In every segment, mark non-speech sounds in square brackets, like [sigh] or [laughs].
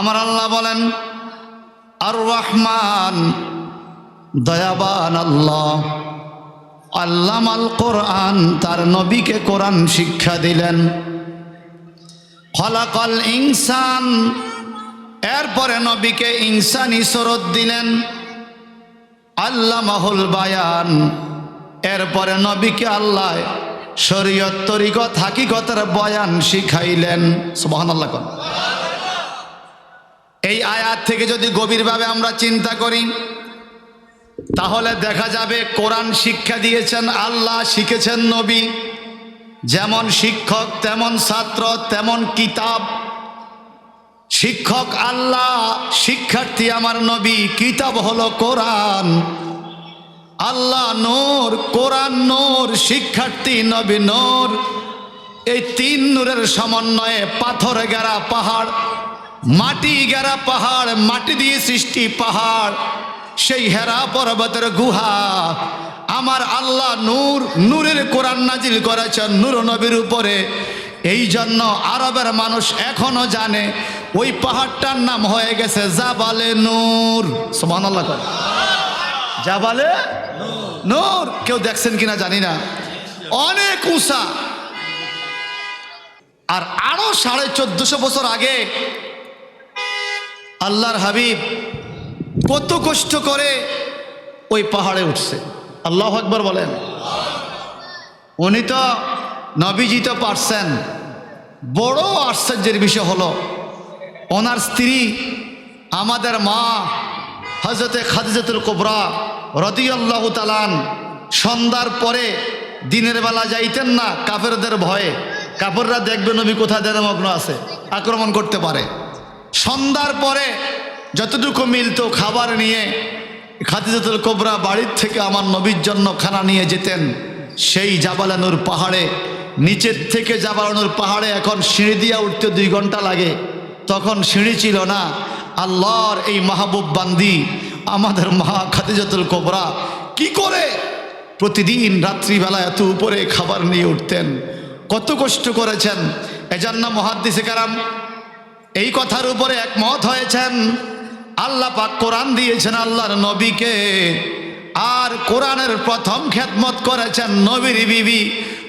আমার আল্লাহ বলেন আর রহমান দয়াবান আল্লাহ আল্লামাল কোরআন, তার নবীকে কোরআন শিক্ষা দিলেন। ফলাকল ইনসান, এরপরে নবীকে ইনসানি সরত দিলেন। আল্লাহ মাহুল বায়ান, এরপরে নবীকে আল্লাহ শরীয়ত তরিকত হাকিকতের বয়ান শিখাইলেন। সুবহান আল্লাহ এই আয়াত থেকে যদি গভীরভাবে আমরা চিন্তা করি, তাহলে দেখা যাবে কোরআন শিক্ষা দিয়েছেন, আল্লাহ শিখেছেন নবী। যেমন শিক্ষক, তেমন ছাত্র, তেমন কিতাব। শিক্ষক, আল্লাহ শিক্ষার্থী আমার নবী, কিতাব হলো কোরআন। আল্লাহ নূর, কোরআন নূর, শিক্ষার্থী নবী নূর। এই তিন নূরের সমন্বয়ে পাথর, গেরা, পাহাড় মাটি গেরা পাহাড়, মাটি দিয়ে সৃষ্টি পাহাড়। সেই হেরা পর্বতের গুহা। আমার আল্লাহ নূর, নূরের কোরআন নাজিল করেছেন নূর নবীর উপরে। এই জন্য আরবের মানুষ এখনও জানে, ওই পাহাড়টার নাম হয়ে গেছে জাবালে নূর। সোমান জাবালে নূর। কেউ দেখছেন কিনা জানি না। অনেক উঁচা। আর আরও সাড়ে চোদ্দশো বছর আগে আল্লাহর হাবিব কত কষ্ট করে ওই পাহাড়ে উঠছে। আল্লাহ একবার বলেন। উনি তো নবীজি তো পারছেন। বড় আশ্চর্যের বিষয় হলো, ওনার স্ত্রী আমাদের মা হজরতে খাদিজাতুল কোবরা রদিয়াল্লাহ তালান সন্ধ্যার পরে দিনের বেলা যাইতেন না, কাফেরদের ভয়ে। কাপড়রা দেখবে নবী কোথায় দেনমগ্ন আছে, আক্রমণ করতে পারে। সন্ধ্যার পরে যতটুকু মিলতো খাবার নিয়ে, খাদিজাতুল কোবরা বাড়ির থেকে আমার নবীর জন্য খানা নিয়ে যেতেন, সেই জাবালানুর পাহাড়ে, নিচের থেকে জাবালানুর পাহাড়ে এখন সিঁড়ি দিয়া উঠতে দুই ঘণ্টা লাগে। তখন সিঁড়ি ছিল না, আল্লাহর এই মাহবুব বান্দি, আমাদের মহা খাদিজাতুল কোবরা কি করে প্রতিদিন রাত্রিবেলা এত উপরে খাবার নিয়ে উঠতেন, কত কষ্ট করেছেন। এজন্য মহাদ্দিসে কারাম এই কথার উপরে একমত হয়েছেন আল্লাহ পাক কোরআন দিয়েছেন আল্লাহর নবীকে আর কোরআনের প্রথম খেদমত করেছেন নবীর বিবি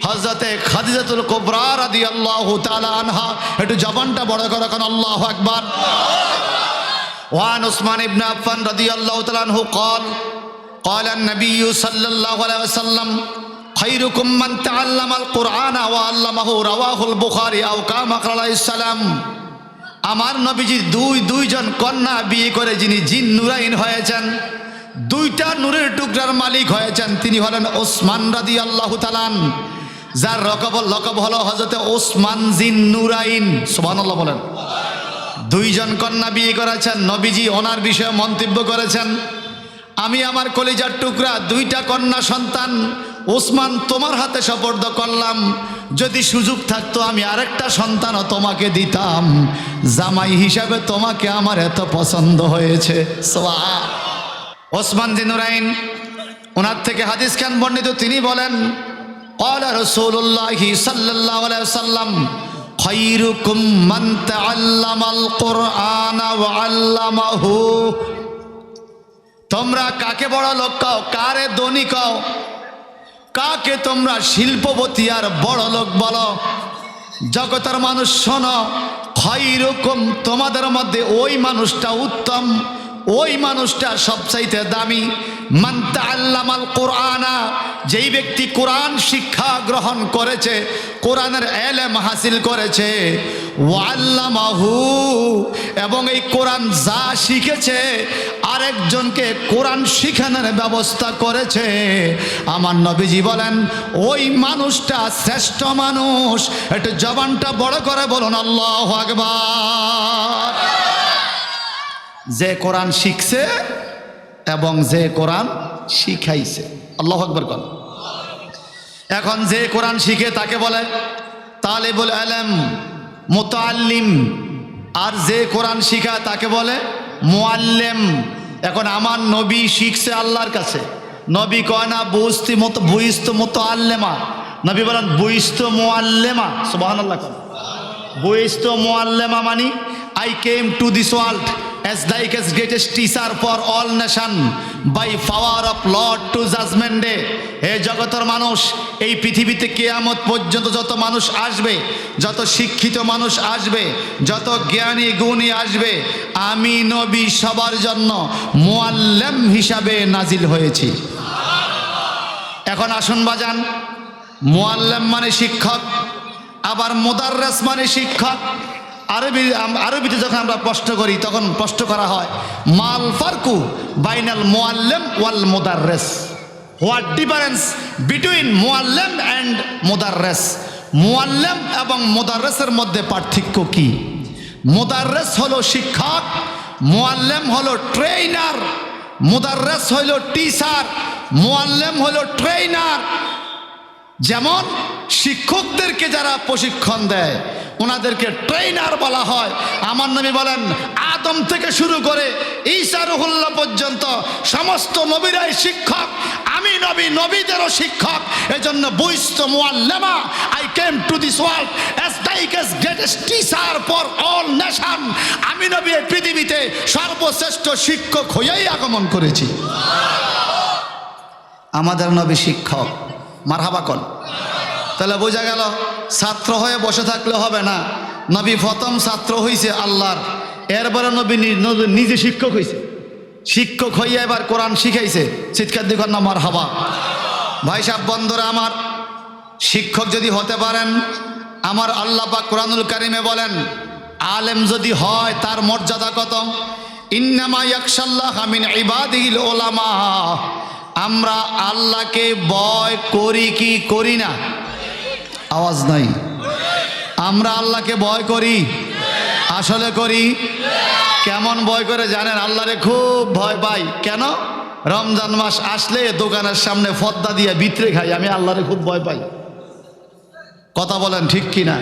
হজরতে খাদিজাতুল কোবরা রাদি আল্লাহ আনহা একটু জবানটা বড় করে এখন আল্লাহ একবার ওয়ান উসমান ইবনে আফফান রাদিয়াল্লাহু তাআলা আনহু قال قال النبي صلى الله عليه وسلم خيركم من تعلم القرآن وعلمه رواه البخاري أو كما قال عليه السلام আমার নবীজির দুই দুইজন কন্যা বিয়ে করে যিনি জিন নুরাইন হয়েছেন, দুইটা নূরের টুকরার মালিক হয়েছেন, তিনি হলেন ওসমান রাদি আল্লাহ তালান যার রকব, লকব হলো হজরতে ওসমান জিন নুরাইন। সুবহানাল্লাহ বলেন। দুইজন কন্যা বিয়ে করেছেন, নবীজি ওনার বিষয়ে মন্তব্য করেছেন, আমি আমার কলিজার টুকরা, দুইটা কন্যা সন্তান, ওসমান তোমার হাতে সপর্দ করলাম যদি সুযোগ থাকতো আমি আরেকটা সন্তানও তোমাকে দিতাম। জামাই হিসাবে তোমাকে আমার এত পছন্দ হয়েছে। ওসমান দিনুরাইন ওনার থেকে হাদিস খান বর্ণিত, তিনি বলেন সাল্লাম তোমরা কাকে বড় লোক কও? কারে ধনী কও? কাকে তোমরা শিল্পপতি আর বড় লোক বলো? জগতের মানুষ শোনো খৈরকম তোমাদের মধ্যে ওই মানুষটা উত্তম, ওই মানুষটা সবচাইতে দামি। মান্তা কোরআনা, যেই ব্যক্তি কোরআন শিক্ষা গ্রহণ করেছে, কোরআনের এলেম হাসিল করেছে ওয়াল্লামাহু এবং এই কোরআন যা শিখেছে, আরেকজনকে কোরআন শিখানোর ব্যবস্থা করেছে। আমার নবীজি বলেন, ওই মানুষটা শ্রেষ্ঠ মানুষ। একটু জবানটা বড় করে বলুন, আল্লাহ আকবার। যে কোরআন শিখছে এবং যে কোরআন শিখাইছে। আল্লাহ আকবর কর এখন যে কোরআন শিখে তাকে বলে, তালেবুল আলম, মোতাল্লিম। আর যে কোরআন শিখায় তাকে বলে মোয়াল্লেম এখন আমার নবী শিখছে আল্লাহর কাছে। নবী কয় না, বুঝতি মতো, বুঝত মতো আল্লেমা নবী বলেন, বুঝত মোয়াল্লেমা সুবাহ আল্লাহ বইস্ত মোয়াল্লেমা মানি I came to this world as like as greatest teacher for all nation, by power of Lord to judgment day. হে জগতের মানুষ, এই পৃথিবীতে কেয়ামত পর্যন্ত যত মানুষ আসবে, যত শিক্ষিত মানুষ আসবে, যত জ্ঞানী, গুণী আসবে, আমি নবী সবার জন্য মোয়াল্লেম হিসাবে নাজিল হয়েছি। এখন আসুন বাজান মোয়াল্লেম মানে শিক্ষক, আবার মোদাররাস মানে শিক্ষক আরবি আরবিতে যখন আমরা প্রশ্ন করি, তখন প্রশ্ন করা হয়, মাল ফারকু বাইনাল মোয়াল্লেম ওয়াল মোদাররেস। হোয়াট ডিফারেন্স বিটুইন মোয়াল্লেম অ্যান্ড মোদাররেস? মোয়াল্লেম এবং মোদাররেসের মধ্যে পার্থক্য কি? মোদাররেস হলো শিক্ষক মোয়াল্লেম হলো ট্রেইনার, মোদাররেস হলো টিচার মোয়াল্লেম হলো ট্রেইনার। যেমন শিক্ষকদেরকে যারা প্রশিক্ষণ দেয় ওনাদেরকে ট্রেনার বলা হয়। আমার নবী বলেন, আদম থেকে শুরু করে ঈসা রুহুল্লাহ পর্যন্ত সমস্ত নবীরাই শিক্ষক, আমি নবী, নবীদেরও শিক্ষক। এজন্য বুইস্ত মুআল্লামা I came to this world as like as greatest teacher for all nation আমি নবী, এই পৃথিবীতে সর্বশ্রেষ্ঠ শিক্ষক হয়েই আগমন করেছি। আমাদের নবী শিক্ষক, মারহাবা কন। তাহলে বোঝা গেল ছাত্র হয়ে বসে থাকলে হবে না। নবী প্রথম ছাত্র হইছে আল্লাহর। এরপরে নবী নিজে শিক্ষক হইছে। শিক্ষক হইয়া এবার কোরআন শিখাইছে। চিৎকার দিখন না মার হাবা ভাই সাহেব, বন্ধুরা আমার, শিক্ষক যদি হতে পারেন, আমার আল্লাহ বা কোরআনুল কারিমে বলেন, আলেম যদি হয় তার মর্যাদা কত? আমরা আল্লাহকে বয় করি কি করি না? আওয়াজ নাই। আমরা আল্লাহকে ভয় করি, আসলে করি। কেমন ভয় করে জানেন, আল্লাহরে খুব ভয় পাই। কেন? রমজান মাস আসলে দোকানের সামনে ফদ্দা দিয়ে বিতরে খাই, আমি আল্লাহরে খুব ভয় পাই। কথা বলেন ঠিক কি না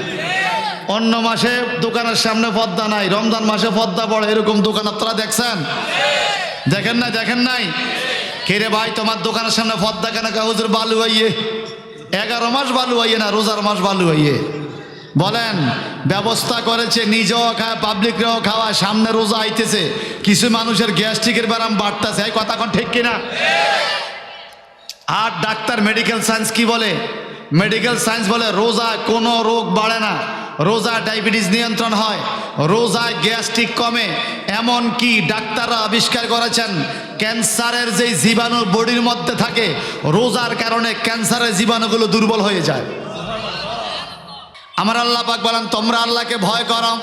অন্য মাসে দোকানের সামনে পদ্মা নাই, রমজান মাসে পদ্মা পড়ে, এরকম দোকান আপনারা দেখছেন? দেখেন নাই দেখেন নাই? কে রে ভাই, তোমার দোকানের সামনে পদ্মা কেন কাহুজুর বালু আইয়ে। এগারো মাস বালু হইয়ে না, রোজার মাস বালু হইয়ে। বলেন, ব্যবস্থা করেছে, নিজেও খায় পাবলিকরাও খাওয়া সামনে রোজা আইতেছে। কিছু মানুষের গ্যাস্ট্রিকের ব্যারাম বাড়তেছে, এই কথা এখন ঠিক কিনা? আর ডাক্তার মেডিকেল সায়েন্স কি বলে? মেডিকেল সায়েন্স বলে, রোজা কোনো রোগ বাড়ে না। রোজা ডায়াবেটিস নিয়ন্ত্রণ হয় রোজায় গ্যাস্ট্রিক কমে এমন কি ডাক্তাররা আবিষ্কার করেছেন, ক্যান্সারের যে জীবাণু বডির মধ্যে থাকে, রোজার কারণে ক্যান্সারের জীবাণুগুলো দুর্বল হয়ে যায়। আমার আল্লাহ পাক বলেন, তোমরা আল্লাহকে ভয় করো।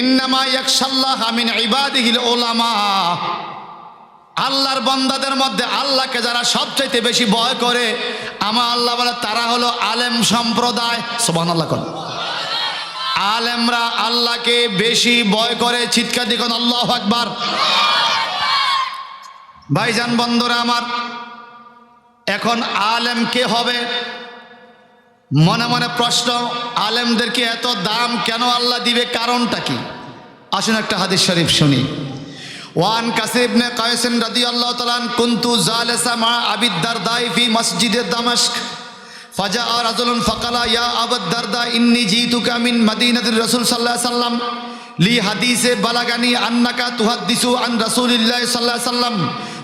ইন্নামা ইয়াকশাল্লাহ মিন ইবাদিহিল ওলামা আল্লাহর বন্দাদের মধ্যে আল্লাহকে যারা সবচাইতে বেশি ভয় করে, আমার আল্লাহ বলে, তারা হলো আলেম সম্প্রদায়। আল্লাহ কর আলেমরা আল্লাহকে বেশি ভয় করে, চিৎকার দিখন আল্লাহ আকবার। ভাইজান, বন্ধুরা আমার, এখন আলেম কে হবে? মনে মনে প্রশ্ন আলেমদেরকে এত দাম? কেন আল্লাহ দিবে? কারণটা কি? আসুন একটা হাদিস শরীফ শুনি। ওয়ান কাসির ইবনে কায়সিন রাদিয়াল্লাহু তাআলা কুনতু জালিসা মা আবিদ দারদাই ফি মসজিদে দামাশক ফাজা রাজুলুন ফাকালা ইয়া আবু দারদা ইন্নি জিতুকা মিন মদিনাতির রাসূল সাল্লাল্লাহু আলাইহি সাল্লাম লি হাদিসে বালাগানি আন্নাকা তুহাদ্দিসু আন রাসূলিল্লাহ সাল্লাল্লাহু সাল্লাম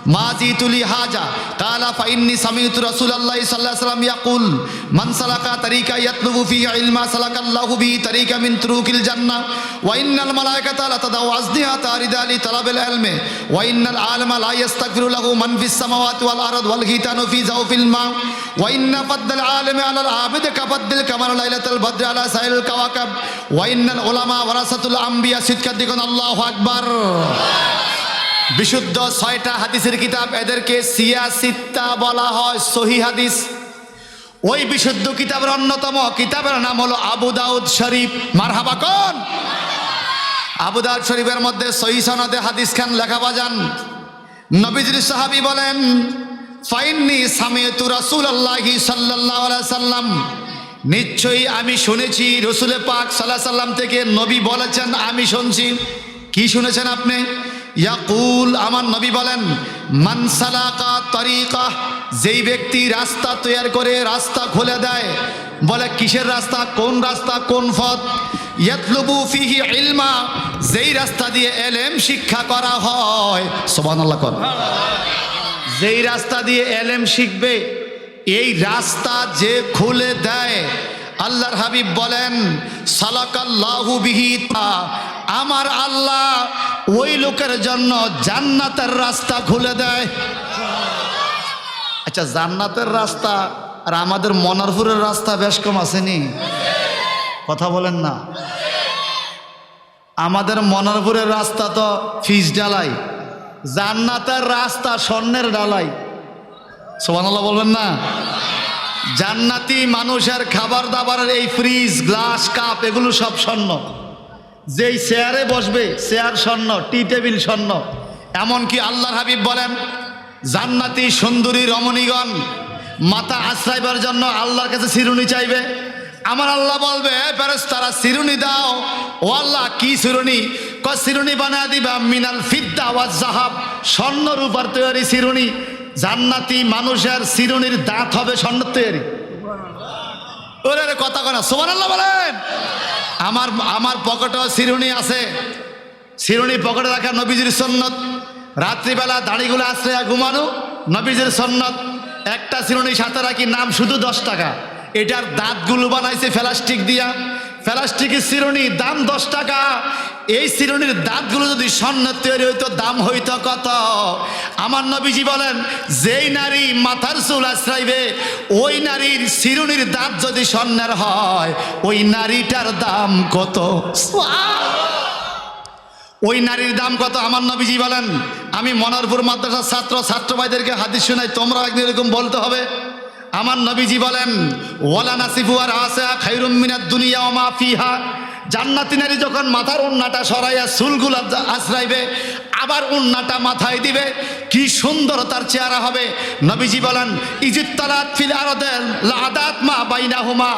মা জিতু লি হাজা, কালা ফাইন্নি সামিউতু রাসূলুল্লাহ সাল্লাল্লাহু আলাইহি সাল্লাম ইয়াকুল, মান সালাকা তরিকা ইয়াতলুবু ফি ইলমা সালাকাল্লাহু বি তরিকা মিন তুরুকিল জান্নাহ, ওয়া ইন্নাল মালায়েকাতা লা তাদাউ আজনিহা তারিদা লি তালাবিল ইলমি, ওয়া ইন্নাল আলিমা লা ইস্তাগফিরু লাহু মান ফিস সামাওয়াতি ওয়াল আরদ ওয়াল গিতানু ফি জাওফিল মা, ওয়া ইন্না ফাদ্দাল আলিমি আলাল আবিদ কাফাদ্দিল কামার লাইলাতুল বদর আলা সাইল কাওয়াকাব, ওয়া ইন্নাল উলামা ওয়ারাসাতুল আম্বিয়া সিদকাত দিকুন আল্লাহু আকবার। বিশুদ্ধ ছয়টা হাদিসের কিতাব এদেরকে সিয়া সিত্তা বলা হয়, সহি হাদিস। ওই বিশুদ্ধ কিতাবের অন্যতম কিতাবের নাম হলো আবু দাউদ শরীফ। মারহাবা কোন? আবু দাউদ শরীফের মধ্যে সহি সনদে হাদিস খান লেখা বাজান। নবীজির সাহাবি বলেন, ফাইন্নি সামিয়তু রাসূলুল্লাহি সাল্লাল্লাহু আলাইহি সাল্লাম। নিশ্চয়ই আমি শুনেছি, রসুলে পাক সাল্লাহ সাল্লাম থেকে নবী বলেছেন, আমি শুনছি। কি শুনেছেন আপনি? ইয়াকুল, আমার নবী বলেন মানসালাকা তরিকা যেই ব্যক্তি রাস্তা তৈয়ার করে রাস্তা খুলে দেয়, বলে, কিসের রাস্তা? কোন রাস্তা? কোন পথ? ইয়াতলুবু ফিহি ইলমা, যেই রাস্তা দিয়ে এলেম শিক্ষা করা হয়। সুবহানাল্লাহ কর। যেই রাস্তা দিয়ে এলেম শিখবে, এই রাস্তা যে খুলে দেয়, আল্লাহর হাবিব বলেন, সালাকাল্লাহু বিহি তা আমার আল্লাহ ওই লোকের জন্য জান্নাতের রাস্তা খুলে দেয়। আচ্ছা জান্নাতের রাস্তা আর আমাদের মনারপুরের রাস্তা বেশ কম আসেনি? কথা বলেন না। আমাদের মনারপুরের রাস্তা তো ফিস ডালাই জান্নাতের রাস্তা স্বর্ণের ডালাই সোমানাল্লাহ বলবেন না? জান্নাতি মানুষের খাবার দাবারের এই ফ্রিজ, গ্লাস, কাপ, এগুলো সব স্বর্ণ। যেই চেয়ারে বসবে চেয়ার স্বর্ণ, টি টেবিল স্বর্ণ। এমনকি আল্লাহর হাবিব বলেন, জান্নাতি সুন্দরী রমণীগণ মাথা আশ্রাইবার জন্য আল্লাহর কাছে চিরুনি চাইবে। আমার আল্লাহ বলবে প্যারেস তারা চিরুনি দাও। ও আল্লাহ, কি চিরুনি ক চিরুনি বানা দিবা, মিনাল ফিদ্দা ওয়াজ জাহাব স্বর্ণ রূপার তৈরি চিরুনি জান্নাতি মানুষের চিরুনির দাঁত হবে স্বর্ণ তৈরি। ওরে কথা কনা সোমান আল্লাহ বলেন। আমার আমার পকেটেও সিরুনি আছে। সিরুনি পকেটে রাখা নবীজির সন্ন্যত রাত্রিবেলা দাড়িগুলো আসে ঘুমানো নবীজির সন্ন্যত একটা সিরুনি সাথে রাখি নাম শুধু দশ টাকা। এটার দাঁতগুলো বানাইছে প্লাস্টিক দিয়া। প্লাস্টিকের চিরুনি দাম দশ টাকা। এই চিরুনির দাঁতগুলো যদি স্বর্ণের তৈরি হইতো, দাম হইতো কত? আমার নবীজি বলেন, যেই নারী মাথার চুল আশ্রাইবে ওই নারীর চিরুনির দাঁত যদি স্বর্ণের হয়, ওই নারীটার দাম কত? ওই নারীর দাম কত? আমার নবীজি বলেন, আমি মনারপুর মাদ্রাসার ছাত্র ছাত্র ভাইদেরকে হাদিস শোনাই তোমরা একদিন এরকম বলতে হবে। আমার নবীজি বলেন, ওয়ালা নাসিফু আর আসা খাইরুম মিনাদ দুনিয়া ওমা ফিহা। জান্নাতি নারী যখন মাথার উন্নাটা সরাইয়া চুলগুলা আশ্রাইবে আবার উন্নাটা মাথায় দিবে। কি সুন্দর তার চেহারা হবে। নবীজি বলেন ইজিত্তারাত ফিল লাদাত মা বাইনাহুমা।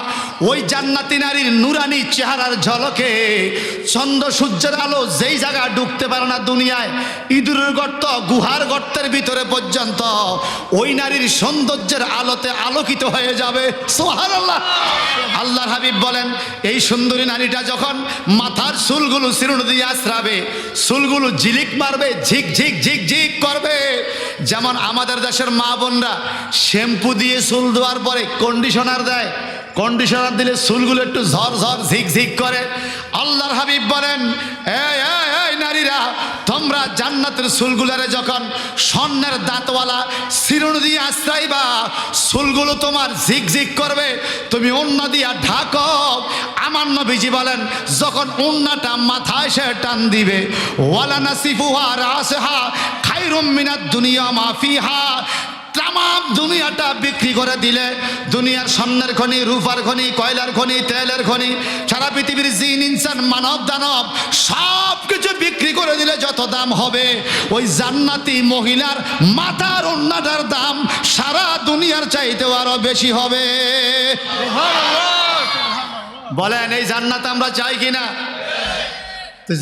ওই জান্নাতি নারীর নুরানি চেহারার ঝলকে চন্দ্র সূর্যের আলো যেই জায়গা ঢুকতে পারে না দুনিয়ায়, ইঁদুরের গর্ত, গুহার গর্তের ভিতরে পর্যন্ত ওই নারীর সৌন্দর্যের আলোতে আলোকিত হয়ে যাবে। সোহার আল্লাহ আল্লাহর হাবিব বলেন, এই সুন্দরী নারীটা যখন মাথার চুলগুলো শিরুণ দিয়ে আশ্রাবে চুলগুলো ঝিলিক মারবে ঝিক ঝিক ঝিক ঝিক করবে। যেমন আমাদের দেশের মা বোনরা শ্যাম্পু দিয়ে চুল দেওয়ার পরে কন্ডিশনার দেয়। কন্ডিশনার দিলে চুলগুলো একটু ঝর ঝর ঝিক ঝিক করে। আল্লাহর হাবিব বলেন এ নারীরা, তোমরা জান্নাতের চুলগুলারে যখন স্বর্ণের দাঁতওয়ালা শিরুণ দিয়ে আশ্রাইবা, চুলগুলো তোমার ঝিক ঝিক করবে। তুমি অন্য দিয়া ঢাক। আমার নবীজি বলেন, যখন অন্যটা মাথায় সে টান দিবে, ওয়ালা নাসিফুহা রাসহা খাইরুম মিনাদ দুনিয়া মাফিহা তাম দুনিয়াটা বিক্রি করে দিলে। দুনিয়ার স্বর্ণের খনি, রূপার খনি, কয়লার খনি, তেলের খনি, সারা পৃথিবীর জিন, ইনসান, মানব, দানব সব কিছু বিক্রি করে দিলে যত দাম হবে। ওই জান্নাতি মহিলার মাথার অন্যটার দাম সারা দুনিয়ার চাইতেও আরও বেশি হবে। বলেন, এই জান্নাত আমরা চাই কিনা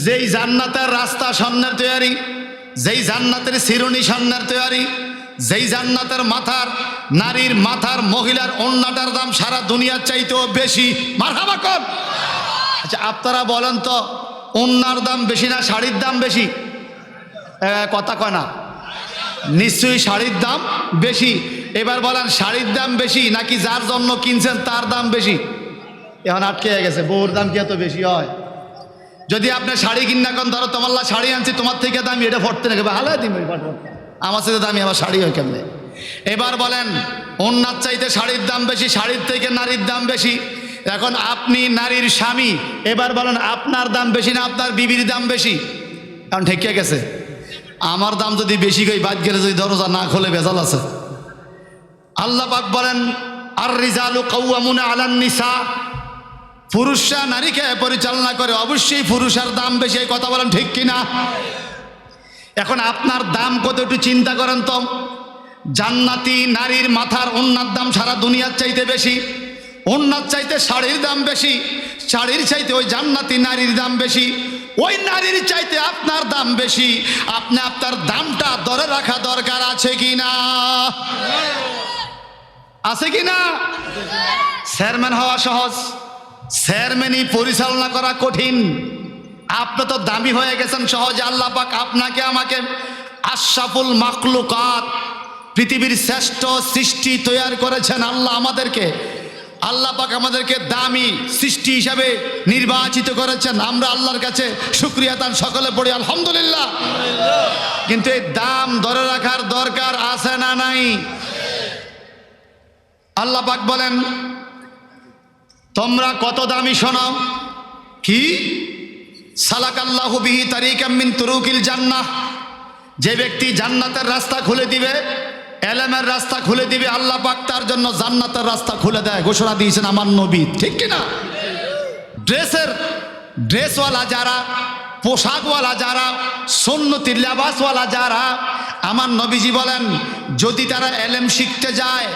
যেই জান্নাতের রাস্তা স্বর্ণের তৈরি যেই জান্নাতের শিরুনি স্বর্ণের তৈরি যেই জান্নাতের মাথার নারীর মাথার মহিলার অন্যটার দাম সারা দুনিয়ার চাইতেও বেশি। মারহাবা কর। আচ্ছা আপনারা বলেন তো, অন্যার দাম বেশি না শাড়ির দাম বেশি? কথা কয় না। নিশ্চয়ই শাড়ির দাম বেশি। এবার বলেন, শাড়ির দাম বেশি নাকি যার জন্য কিনছেন তার দাম বেশি? এখন আটকে গেছে, বউর দাম কি এত বেশি হয়? যদি আপনি শাড়ি কিনা কন ধরো তোমার শাড়ি আনছি, তোমার থেকে দাম, এটা ফটতে নাকি? ভালো দিবি আমার সাথে দামি আমার শাড়ি হয় কেমনে? এবার বলেন অন্যার চাইতে শাড়ির দাম বেশি, শাড়ির থেকে নারীর দাম বেশি। এখন আপনি নারীর স্বামী, এবার বলেন আপনার দাম বেশি না আপনার বিবির দাম বেশি? কারণ ঠেকিয়ে গেছে। আমার দাম যদি বেশি কই, বাদ গেলে যদি দরজা না খোলে, বেজাল আছে। আল্লাহ পাক বলেন আর রিজালু কৌয়ামুনা আলান নিসা। পুরুষরা নারীকে পরিচালনা করে, অবশ্যই পুরুষের দাম বেশি কথা বলেন ঠিক কিনা? এখন আপনার দাম কত একটু চিন্তা করেন তো। জান্নাতি নারীর মাথার অন্যার দাম সারা দুনিয়ার চাইতে বেশি অন্যার চাইতে শাড়ির দাম বেশি, শাড়ির চাইতে ওই জান্নাতি নারীর দাম বেশি, ওই নারীর চাইতে আপনার দাম বেশি। আপনি আপনার দামটা ধরে রাখা দরকার আছে কি না? আছে কি না? চেয়ারম্যান হওয়া সহজ, চেয়ারম্যানই পরিচালনা করা কঠিন। আপনি তো দামি হয়ে গেছেন সহজে, আল্লাহ পাক আপনাকে, আমাকে আশরাফুল মাকলুকাত পৃথিবীর শ্রেষ্ঠ সৃষ্টি তৈরি করেছেন আল্লাহ আমাদেরকে। আল্লাহ পাক আমাদেরকে দামি সৃষ্টি হিসাবে নির্বাচিত করেছেন। আমরা আল্লাহর কাছে শুক্রিয়া তার সকলে পড়ি, আলহামদুলিল্লাহ। কিন্তু এই দাম ধরে রাখার দরকার আছে না নাই? আল্লাহ পাক বলেন, তোমরা কত দামি শোনাও কি? সালাকাল্লাহু বিহি মিন তুরুকিল জান্নাহ। যে ব্যক্তি জান্নাতের রাস্তা খুলে দিবে, এলেমের রাস্তা খুলে দিবে, আল্লাহ পাক তার জন্য জান্নাতের রাস্তা খুলে দেয়। ঘোষণা দিয়েছেন আমার নবী, ঠিক কিনা? ড্রেসের, ড্রেসওয়ালা যারা, পোশাকওয়ালা যারা সন্ন্যতির লেবাসওয়ালা যারা আমার নবীজি বলেন, যদি তারা এলেম শিখতে যায়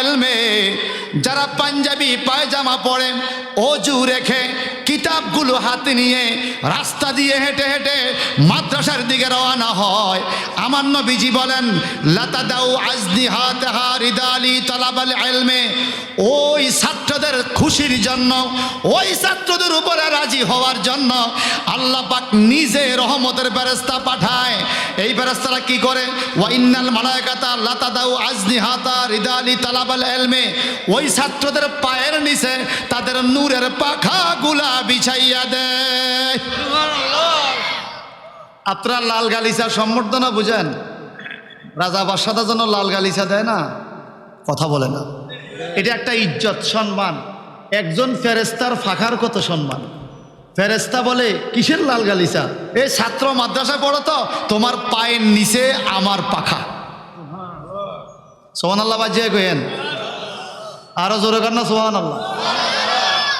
ইলমে। যারা পাঞ্জাবি পায়জামা পরে অজু রেখে কিতাবগুলো হাতে নিয়ে রাস্তা দিয়ে হেঁটে হেঁটে মাদ্রাসার দিকে রওনা হয়। আমার নবীজি বলেন, লাতাদাউ আজনিহাতাহা রিদালি তালাবাল ইলমে। ওই ছাত্রদের খুশির জন্য, ওই ছাত্রদের উপরে রাজি হওয়ার জন্য আল্লাহ পাক নিজে রহমতের বেরেস্তা পাঠায়। এই বেরেস্তারা কি করে? ওয়াইন্নাল মালায়কাতা লাতাদাউ আজনিহাতা রিদালি তালাবাল এলমে ওই ছাত্রদের পায়ের নিচে তাদের নূরের পাখাগুলা বিছাইয়া দেয় আপনারা লাল গালিচা সম্বর্ধনা বুঝেন? রাজা বাদশাদের জন্য লাল গালিচা দেয় না? কথা বলে না। এটা একটা ইজ্জত সম্মান। একজন ফেরেস্তার ফাঁকার কত সম্মান? ফেরেস্তা বলে কিসের লাল গালিচা? এ ছাত্র মাদ্রাসায় পড়ো তো। তোমার পায়ের নিচে আমার পাখা। সোহান আল্লাহ বাজিয়ে কহেন আরও জোরে কর না সোহান আল্লাহ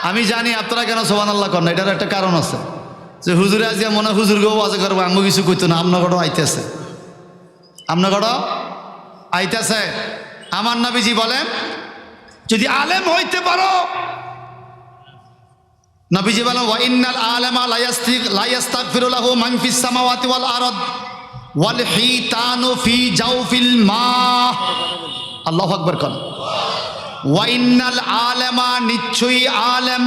আমি জানি আপনারা কেন সোহান আল্লাহ করেন এটার একটা কারণ আছে। যে হুজুরে আজিয়া মনে হুজুর গো আজ করব আমি কিছু কইতো না আমনগরও আইতেছে। আমনগরও আইতেছে। আমার নবীজি বলেন, যদি আলেম হইতে পারো, নবীজি বলেন ওয়াইন্নাল আলেমা লায়াস্তিক লায়াস্তাগফিরুলাহু মান ফিস সামাওয়াতি ওয়াল আরদ ওয়াল হিতানু ফি জাওফিল মা আল্লাহু আকবার কোন ওয়াইন্নাল আলেমা নিশ্চয়ই আলেম।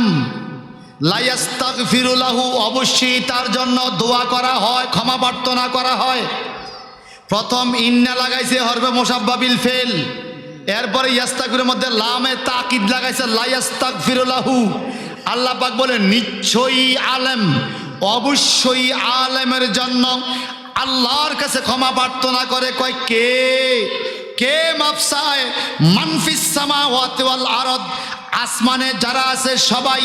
লায়াস্তাগফিরুলাহু অবশ্যই তার জন্য দোয়া করা হয়, ক্ষমা প্রার্থনা করা হয়। প্রথম ইন্না লাগাইছে হরবে মোসাব্বাবিল ফেল। এরপরে ইয়াস্তাকুরের মধ্যে লামে তাকিদ লাগাইছে লাইয়াস্তাক ফিরুলাহু আল্লাহ পাক বলে, নিশ্চয়ই আলেম, অবশ্যই আলেমের জন্য আল্লাহর কাছে ক্ষমা প্রার্থনা করে কয় কে? কে মাপসায়? মানফিস আরদ। আসমানে যারা আছে সবাই,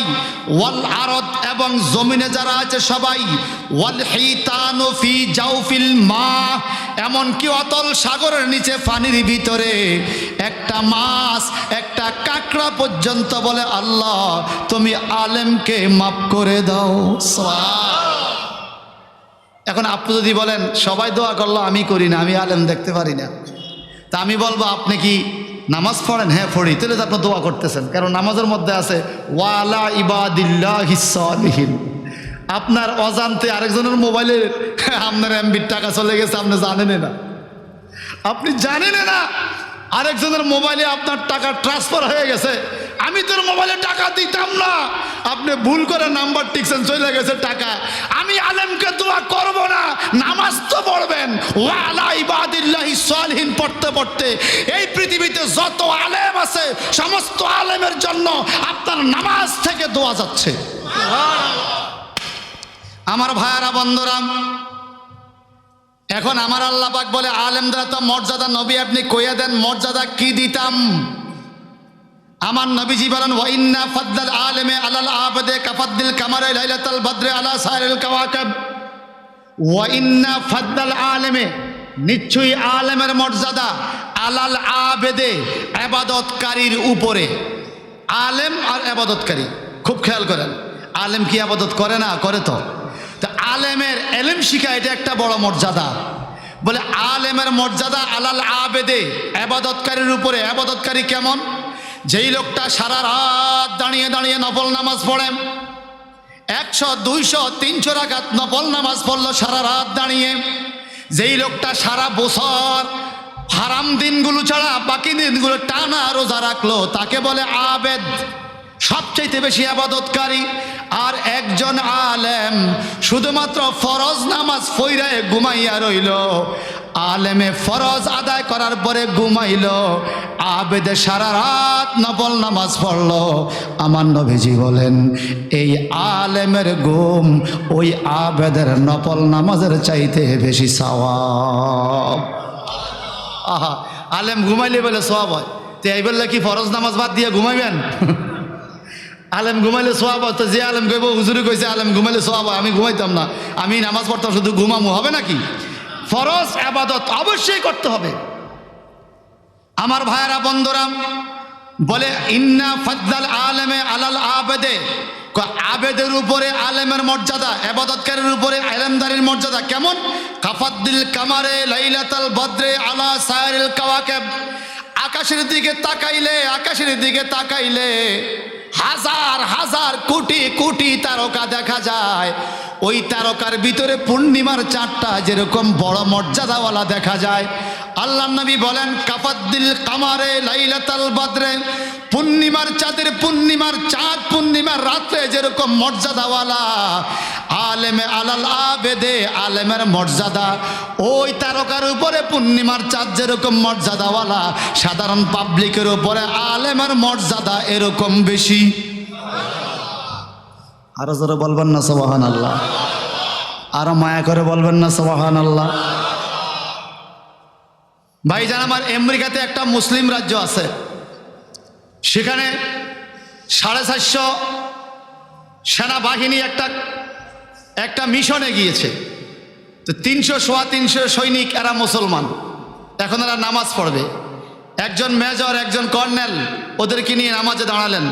ওয়াল আরদ এবং জমিনে যারা আছে সবাই, ওয়াল হিতানু ফি জাউফিল মা। এমনকি অতল সাগরের নিচে পানির ভিতরে একটা মাছ, একটা কাঁকড়া পর্যন্ত বলে, আল্লাহ, তুমি আলেমকে মাফ করে দাও। এখন আপনি যদি বলেন, সবাই দোয়া করল, আমি করি না, আমি আলেম দেখতে পারি না। তা আমি বলব, আপনি কি নামাজ পড়েন? হ্যাঁ পড়ি। তাহলে তো আপনি দোয়া করতেছেন। কারণ নামাজের মধ্যে আছে, ওয়ালা ইবাদিল্লাহ হিসালিহীন আপনার অজান্তে আরেকজনের মোবাইলে [laughs] আপনার এমবির টাকা চলে গেছে, আপনি জানেন না। আপনি জানেন না, আরেকজনের মোবাইলে আপনার টাকা ট্রান্সফার হয়ে গেছে। আমি তোর মোবাইলে টাকা দিতাম না। আপনি ভুল করে নাম্বার টিকছেন, চলে গেছে টাকা। আমি আলেমকে দোয়া করব না, নামাজ তো পড়বেন। ওয়ালা সালহীন পড়তে পড়তে। এই পৃথিবীতে যত আলেম আছে, সমস্ত আলেমের জন্য আপনার নামাজ থেকে দোয়া যাচ্ছে। আমার ভাইয়ারা, বন্ধুরা, এখন আমার আল্লাহ পাক বলে আলেমরা তো মর্যাদা নবী আপনি কইয়া দেন, মর্যাদা কি দিতাম? আমার নবীজি বলেন ওয়াইন্না ফাদ্দাল আলেমে আলাল আবদে কাফাদ্দিল কামারে লাইলাতাল বদরে আলা সাইরুল কাওয়াকাব। ওয়াইন্না ফাদ্দাল আলেমে, নিশ্চয়ই আলেমের মর্যাদা আলাল আবেদে আবাদতকারীর উপরে। আলেম আর আবাদতকারী, খুব খেয়াল করেন, আলেম কি আবাদত করে না করে তো? তা আলেমের এলেম শিখা এটা একটা বড় মর্যাদা। বলে, আলেমের মর্যাদা আলাল আবেদে আবাদতকারীর উপরে। আবাদতকারী কেমন? যেই লোকটা সারা রাত দাঁড়িয়ে দাঁড়িয়ে নফল নামাজ পড়ে, একশো, দুইশো, তিনশো রাখাত নফল নামাজ পড়ল সারা রাত দাঁড়িয়ে। যেই লোকটা সারা বছর হারাম দিনগুলো ছাড়া বাকি দিনগুলো টানা রোজা রাখল, তাকে বলে আবেদ। সবচাইতে বেশি আবাদতকারী আর একজন আলেম, শুধুমাত্র ফরজ নামাজ ফইরায় ঘুমাইয়া রইল। আলেমে ফরজ আদায় করার পরে ঘুমাইল। আবেদে সারা রাত নফল নামাজ পড়ল। আমার নবীজি বলেন, এই আলেমের ঘুম ওই আবেদের নফল নামাজের চাইতে বেশি সওয়াব। আহা, আলেম ঘুমাইলে বলে সব হয়। তো এই বললে কি ফরজ নামাজ বাদ দিয়ে ঘুমাইবেন? আলেম ঘুমাইলে সোয়াব তো যে আলেম কইব, হুজুরি কইছে, আলেম ঘুমাইলে সোয়াব আমি ঘুমাইতাম না। আমি নামাজ পড়তাম, শুধু ঘুমামু। হবে নাকি? ফরজ, আবাদত অবশ্যই করতে হবে। আমার ভাইয়েরা বন্ধুরাম বলে, ইন্না ফদ্দাল আলেমে আলাল আবেদে। আবেদের উপরে আলেমের মর্যাদা এবাদতকারীর উপরে আলেমদারির মর্যাদা কেমন? কাফাদ্দিল কামারে লাইলাতাল বদ্রে আলা সায়ারিল কাওয়াকেব। আকাশের দিকে তাকাইলে, আকাশের দিকে তাকাইলে হাজার হাজার কোটি কোটি তারকা দেখা যায়। ওই তারকার ভিতরে পূর্ণিমার চাঁদটা যেরকম বড় মর্যাদাওয়ালা দেখা যায়। আল্লাহ নবী বলেন, কাফাদ্দিল কামারে লাইলাতাল বাদরে। পূর্ণিমার চাঁদের পূর্ণিমার চাঁদ, পূর্ণিমার রাত্রে যেরকম মর্যাদাওয়ালা। আলেমে আলাল আবেদে, আলেমের মর্যাদা। ওই তারকার উপরে পূর্ণিমার চাঁদ যেরকম মর্যাদাওয়ালা, সাধারণ পাবলিকের উপরে আলেমের মর্যাদা এরকম বেশি। আরও জোরে বলবেন না সবাহান আল্লাহ আরও মায়া করে বলবেন না সবাহান আল্লাহ ভাইজান, আমার আমেরিকাতে একটা মুসলিম রাজ্য আছে। সেখানে সাড়ে চারশো সেনাবাহিনী একটা একটা মিশনে গিয়েছে। তো তিনশো সোয়া তিনশো সৈনিক, এরা মুসলমান। এখন এরা নামাজ পড়বে। একজন মেজর একজন কর্নেল ওদেরকে নিয়ে নামাজে দাঁড়ালেন।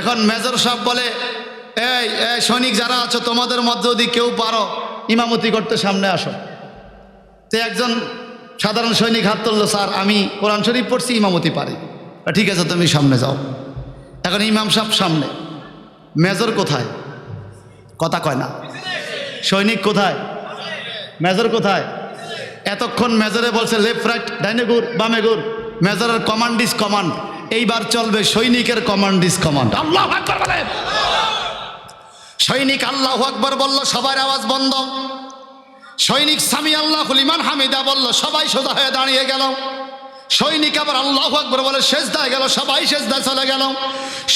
এখন মেজর সাহেব বলে এই সৈনিক যারা আছো, তোমাদের মধ্যে যদি কেউ পারো, ইমামতি করতে সামনে আসো। তো একজন সাধারণ সৈনিক হাত তুললো, স্যার, আমি কোরআন শরীফ পড়ছি, ইমামতি পারি। ঠিক আছে, তুমি সামনে যাও। এখন ইমাম সাহেব সামনে। মেজর কোথায়? কথা কয় না। সৈনিক কোথায়? মেজর কোথায়? এতক্ষণ মেজরে বলছে, লেফট, রাইট ডাইনে গুর বামে গুর মেজরের কমান্ড ইস কমান্ড। এইবার চলবে সৈনিকের কমান্ড ইস কমান্ড। আল্লাহ সৈনিক আল্লাহ আকবর বলল, সবার আওয়াজ বন্ধ। সৈনিক স্বামী আল্লাহ ইমান হামিদা বলল, সবাই সোজা হয়ে দাঁড়িয়ে গেল। সৈনিক আবার আল্লাহ আকবর বলে শেষদায় গেল, সবাই শেষদায় চলে গেল।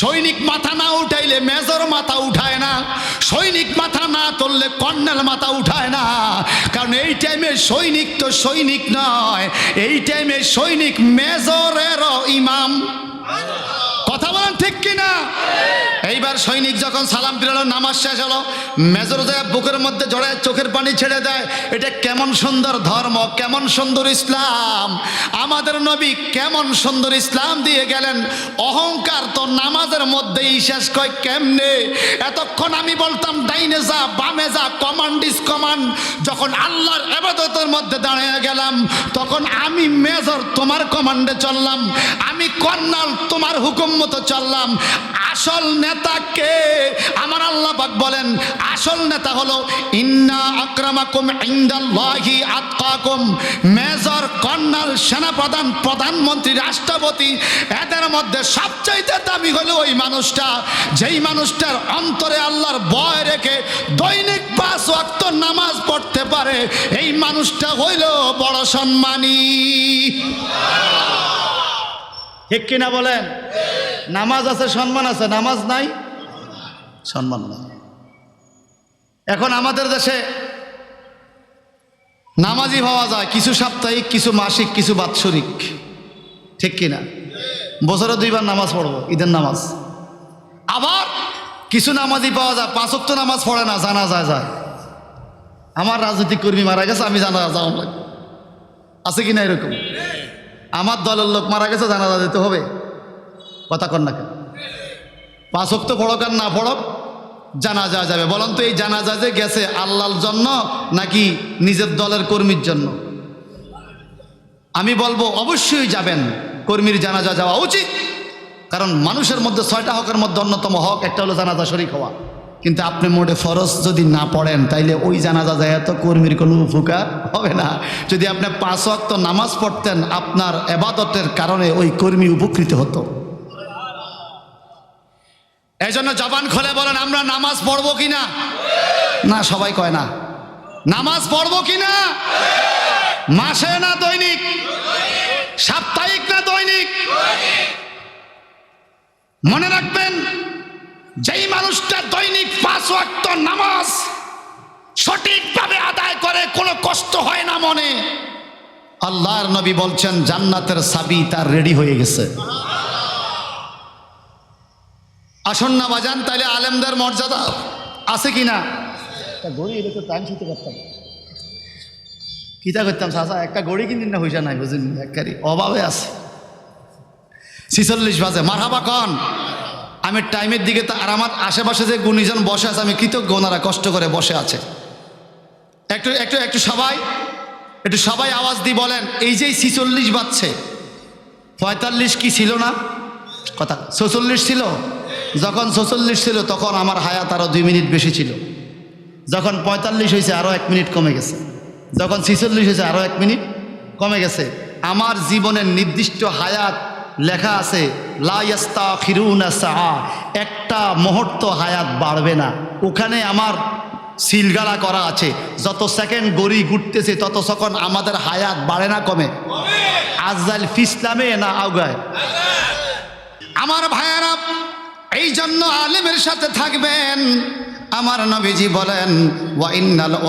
সৈনিক মাথা না উঠাইলে মেজর মাথা উঠায় না। সৈনিক মাথা না তুললে কর্নেল মাথা উঠায় না। কারণ এই টাইমে সৈনিক তো সৈনিক নয়, এই টাইমে সৈনিক মেজরেরও ইমাম। কথা বলেন ঠিক কিনা? এইবার সৈনিক যখন সালাম ফিরালো নামাজ শেষ হলো, মেজর যায় বুকের মধ্যে জড়ায় চোখের পানি ছেড়ে দেয়, এটা কেমন সুন্দর ধর্ম, কেমন সুন্দর ইসলাম? আমাদের নবী কেমন সুন্দর ইসলাম দিয়ে গেলেন? অহংকার তো নামাজের মধ্যেই শেষ কয় কেমনে? এতক্ষণ আমি বলতাম, ডাইনে যা, বামে যা কমান্ড ইস কমান্ড যখন আল্লাহর এবাদতের মধ্যে দাঁড়িয়ে গেলাম, তখন আমি মেজর তোমার কমান্ডে চললাম, আমি কর্নাল তোমার হুকুম মতো চললাম। আসল নেতা কে আমার আল্লাহ পাক বলেন, আসল নেতা হলো, ইন্না আক্রামাকুম ইন্দাল্লাহি আতকাকুম। মেজর কর্নাল সেনাপ্রধান, প্রধানমন্ত্রী, রাষ্ট্রপতি, এদের মধ্যে সবচাইতে দামি হলো ওই মানুষটা, যেই মানুষটার অন্তরে আল্লাহর ভয় রেখে দৈনিক পাঁচ ওয়াক্ত নামাজ পড়তে পারে, এই মানুষটা হইল বড় সম্মানী। ঠিক কিনা বলেন? নামাজ আছে সম্মান আছে নামাজ নাই? সম্মান নাই। এখন আমাদের দেশে নামাজি হওয়া যায় কিছু সাপ্তাহিক কিছু মাসিক কিছু বাৎসরিক। ঠিক কিনা? বছরে দুইবার নামাজ পড়ব ঈদের নামাজ। আবার কিছু নামাজি পাওয়া যায় পাঁচক তো নামাজ পড়ে না জানা যায় যায়। আমার রাজনৈতিক কর্মী মারা গেছে আমি জানা যাওয়া লাগবে। আছে কিনা এরকম? আমার দলের লোক মারা গেছে জানাজা দিতে হবে। কথা কর না কেন? পাঁচক তো পড়ক আর না পড়ক জানাজা যাবে। বলেন তো এই জানাজা যে গেছে আল্লাহর জন্য নাকি নিজের দলের কর্মীর জন্য? আমি বলব অবশ্যই যাবেন। কর্মীর জানাজা যাওয়া উচিত। কারণ মানুষের মধ্যে ছয়টা হকের মধ্যে অন্যতম হক, একটা হলো জানাজা শরিক হওয়া। কিন্তু আপনি মোটে ফরজ যদি না পড়েন, তাইলে ওই জানাজা যায় তো কর্মীর কোনো উপকার হবে না। যদি আপনি পাঁচ ওয়াক্ত নামাজ পড়তেন, আপনার এবাদতের কারণে ওই কর্মী উপকৃত হতো। এই জন্য জবান খোলে বলেন, আমরা নামাজ পড়ব কি না না সবাই কয় না। নামাজ পড়ব কি না মাসে না দৈনিক? সাপ্তাহিক না দৈনিক? মনে রাখবেন, যেই মানুষটা দৈনিক পাঁচ ওয়াক্ত নামাজ সঠিকভাবে আদায় করে, কোনো কষ্ট হয় না মনে। আল্লাহর নবী বলছেন, জান্নাতের সাবি তার রেডি হয়ে গেছে। আসন না বাজান তাহলে আলেমদের মর্যাদা আছে কি না? গড়ি এলে তো টাইম ছুতে পারতাম। কিতা করতাম চাচা? একটা গড়ি কিনিন না হইসা নাই বুঝিনি একবারই অভাবে আছে। ছিচল্লিশ বাজে মারহাবা কন। আমি টাইমের দিকে তো আর আমার আশেপাশে যে গুণীজন বসে আছে আমি কৃতজ্ঞ ওনারা কষ্ট করে বসে আছে। একটু একটু একটু সবাই একটু সবাই আওয়াজ দিয়ে বলেন এই যে ছিচল্লিশ বাজছে পঁয়তাল্লিশ কি ছিল না? কথা ছচল্লিশ ছিল? যখন ছচল্লিশ ছিল তখন আমার হায়াত আরও দুই মিনিট বেশি ছিল। যখন পঁয়তাল্লিশ হয়েছে আরও এক মিনিট কমে গেছে। যখন ছিচল্লিশ হয়েছে আরও এক মিনিট কমে গেছে। আমার জীবনের নির্দিষ্ট হায়াত লেখা আছে লাইস্তা খিরুনা সাহা একটা মুহূর্ত হায়াত বাড়বে না। ওখানে আমার সিলগালা করা আছে যত সেকেন্ড গড়ি ঘুরতেছে তত তখন আমাদের হায়াত বাড়ে না কমে। আজরাইল ফিসলামে না আউগায় আমার ভাইয়ারা এই জন্য আলেমের সাথে থাকবেন। আমার নবীজি বলেন ওয়াইনাল